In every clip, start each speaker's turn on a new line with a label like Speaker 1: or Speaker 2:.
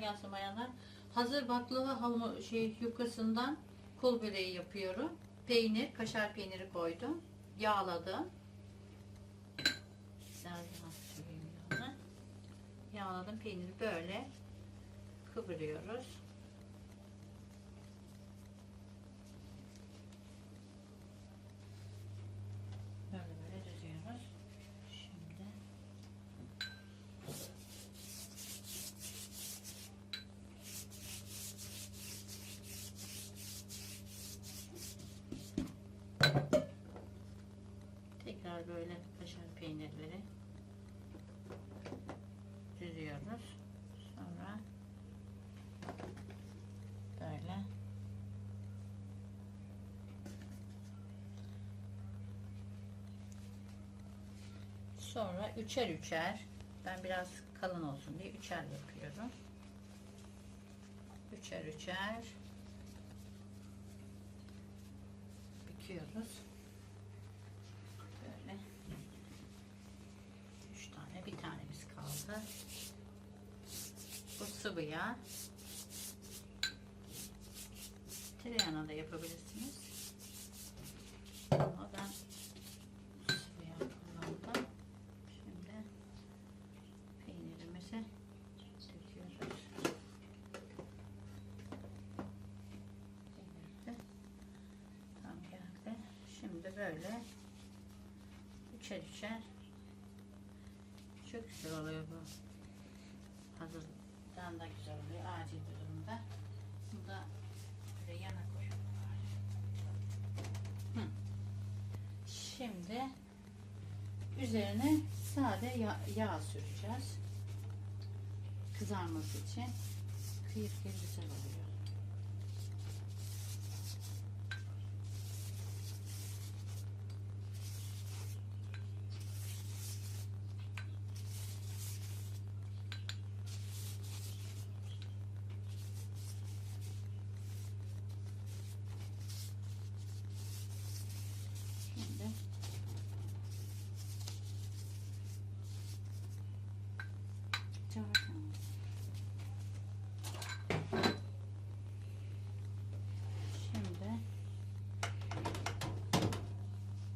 Speaker 1: Kolay. Hazır baklava hamu şey yufkasından kol böreği yapıyorum. Peynir, kaşar peyniri koydum. Yağladım. Yağladım peyniri böyle kıvırıyoruz. Böyle böyle düzüyoruz. Şimdi tekrar böyle kaşar peynirleri düzüyoruz. Sonra böyle Sonra üçer üçer ben biraz kalın olsun diye üçer yapıyorum. Üçer üçer büküyoruz. Bu yağ. Tereyağına da yapabilirsiniz. Ama ben sıvı kullandım. Şimdi peynirimizi döküyoruz. Peynir de tam geldi. Şimdi böyle üçer üçer çok güzel oluyor bu. Hazırdan da güzel oluyor acil durumda. Bunu da böyle yana koyuyorum. Şimdi üzerine sade yağ, yağ süreceğiz. Kızarması için. Kıyır güzel oluyor. Şimdi Çabuk. Şimdi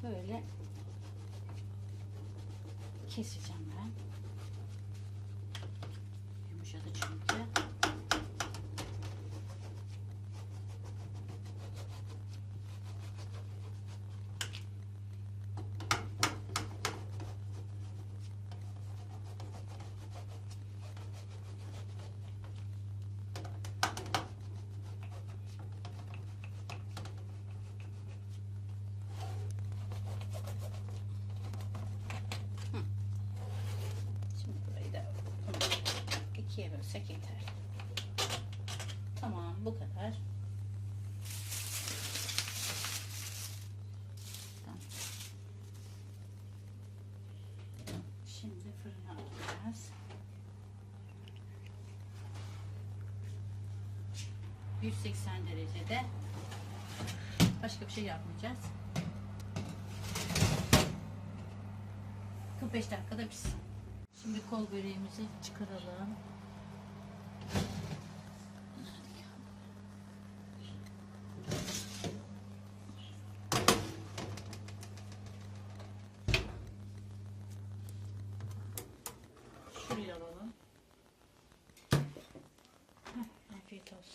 Speaker 1: böyle keseceğim ben. Yumuşadı çünkü. Şimdi burayı da bölsek yeter. Tamam bu kadar. Şimdi fırına atacağız. 180 derecede. Başka bir şey yapmayacağız. 45 dakikada pişsin. Şimdi kol böreğimizi çıkaralım.